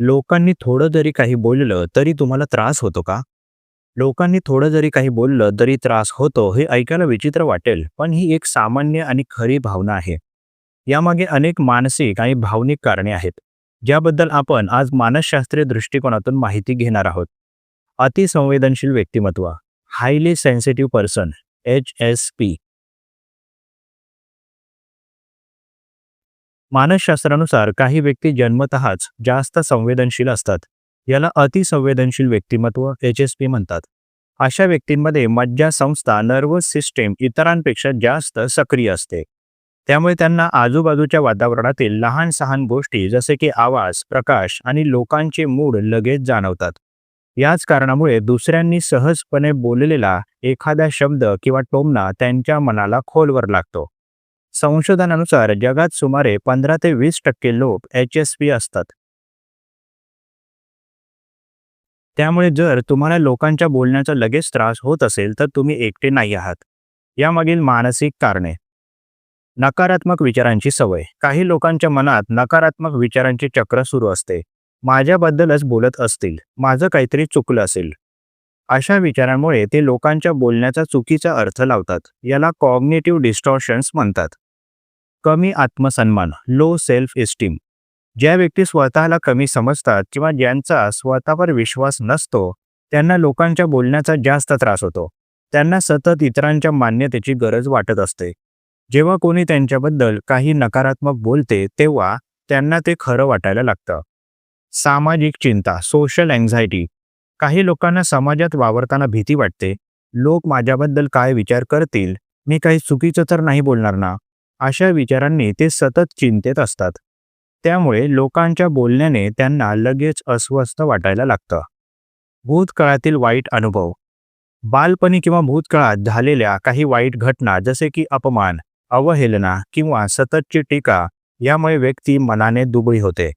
लोकांनी थोडं जरी काही बोललं तरी तुम्हाला त्रास होतो का? लोकांनी थोडं जरी काही बोललं तरी त्रास होतो हे ऐकायला विचित्र वाटेल, पण ही एक सामान्य आणि खरी भावना आहे. यामागे अनेक मानसिक आणि भावनिक कारणे आहेत, ज्याबद्दल आपण आज मानसशास्त्रीय दृष्टिकोनातून माहिती घेणार आहोत. अतिसंवेदनशील व्यक्तिमत्व highly sensitive person H S P मानसशास्त्रानुसार काही व्यक्ती जन्मतःच जास्त संवेदनशील असतात. याला अतिसंवेदनशील व्यक्तिमत्व एच एस पी म्हणतात. अशा व्यक्तींमध्ये मज्जा संस्था नर्वस सिस्टीम इतरांपेक्षा जास्त सक्रिय असते. त्यामुळे त्यांना आजूबाजूच्या वातावरणातील लहान सहान गोष्टी जसे की आवाज, प्रकाश आणि लोकांचे मूड लगेच जाणवतात. याच कारणामुळे दुसऱ्यांनी सहजपणे बोललेला एखादा शब्द किंवा टोमना त्यांच्या मनाला खोलवर लागतो. संशोधनानुसार जगात सुमारे पंधरा ते वीस टक्के लोक एच एस पी असतात. त्यामुळे जर तुम्हाला लोकांच्या बोलण्याचा लगेच त्रास होत असेल तर तुम्ही एकटे नाही आहात. यामागील मानसिक कारणे नकारात्मक विचारांची सवय काही लोकांच्या मनात नकारात्मक विचारांचे चक्र सुरू असते. माझ्याबद्दलच बोलत असतील, माझं काहीतरी चुकलं असेल. अशा विचारांमुळे ते लोकांच्या बोलण्याचा चुकीचा अर्थ लावतात. याला कॉग्नेटिव्ह डिस्टॉर्शन्स म्हणतात. कमी आत्मसन्मान लो सेल्फ इस्टीम ज्या व्यक्ती स्वतःला कमी समजतात किंवा ज्यांचा स्वतःवर विश्वास नसतो त्यांना लोकांच्या बोलण्याचा जास्त त्रास होतो. त्यांना सतत इतरांच्या मान्यतेची गरज वाटत असते. जेव्हा कोणी त्यांच्याबद्दल काही नकारात्मक बोलते तेव्हा त्यांना ते खरं वाटायला लागतं. सामाजिक चिंता सोशल अँझायटी काही लोकांना समाजात वावरताना भीती वाटते. लोक माझ्याबद्दल काय विचार करतील? मी काही चुकीचं तर नाही बोलणार ना? अशा विचारांनी ते सतत चिंतेत असतात. त्यामुळे लोकांच्या बोलण्याने त्यांना लगेच अस्वस्थ वाटायला लागतं. भूतकाळातील वाईट अनुभव बालपणी किंवा भूतकाळात झालेल्या काही वाईट घटना जसे की अपमान, अवहेलना किंवा सततची टीका यामुळे व्यक्ती मनाने दुबळी होते.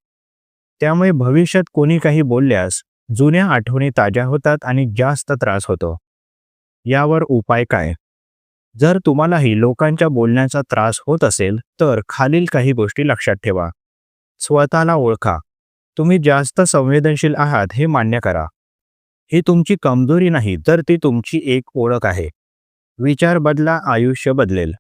त्यामुळे भविष्यात कोणी काही बोलल्यास जुन्या आठवणी ताज्या होतात आणि जास्त त्रास होतो. यावर उपाय काय? जर तुम्हालाही लोकांच्या बोलण्याचा त्रास होत असेल तर खालील काही गोष्टी लक्षात ठेवा. स्वतःला ओळखा. तुम्ही जास्त संवेदनशील आहात हे मान्य करा. ही तुमची कमजोरी नाही तर ती तुमची एक ओळख आहे. विचार बदला आयुष्य बदलेल.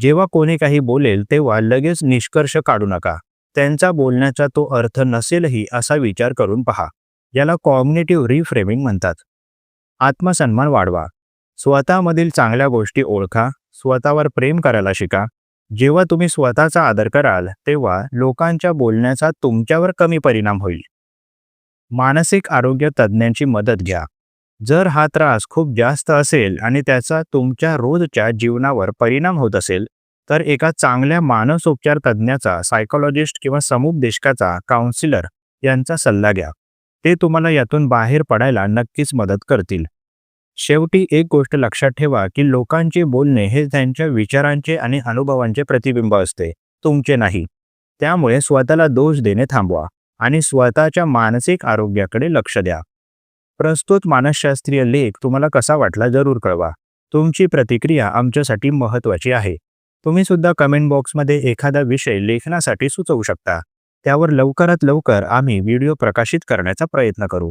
जेव्हा कोणी काही बोलेल तेव्हा लगेच निष्कर्ष काढू नका. त्यांचा बोलण्याचा तो अर्थ नसेलही असा विचार करून पहा. याला कॉम्युनिटिव्ह रिफ्रेमिंग म्हणतात. आत्मसन्मान वाढवा. स्वतःमधील चांगल्या गोष्टी ओळखा. स्वतःवर प्रेम करायला शिका. जेव्हा तुम्ही स्वतःचा आदर कराल तेव्हा लोकांच्या बोलण्याचा तुमच्यावर कमी परिणाम होईल. मानसिक आरोग्य तज्ज्ञांची मदत घ्या. जर हा त्रास खूप जास्त असेल आणि त्याचा तुमच्या रोजच्या जीवनावर परिणाम होत असेल तर एका चांगल्या मानसोपचार तज्ज्ञाचा सायकोलॉजिस्ट किंवा समुपदेशकाचा काउन्सिलर यांचा सल्ला घ्या. ते तुम्हाला यातून बाहेर पडायला नक्कीच मदत करतील. शेवटी एक गोष्ट लक्षात ठेवा की लोकांचे बोलणे हे त्यांच्या विचारांचे आणि अनुभवांचे प्रतिबिंब असते, तुमचे नाही. त्यामुळे स्वतःला दोष देणे थांबवा आणि स्वतःच्या मानसिक आरोग्याकडे लक्ष द्या. प्रस्तुत मानसशास्त्रीय लेख तुम्हाला कसा वाटला जरूर कळवा. तुमची प्रतिक्रिया आमच्यासाठी महत्त्वाची आहे. तुम्ही सुद्धा कमेंट बॉक्समध्ये एखादा विषय लेखनासाठी सुचवू शकता. त्यावर लवकरात लवकर आम्ही व्हिडिओ प्रकाशित करण्याचा प्रयत्न करू.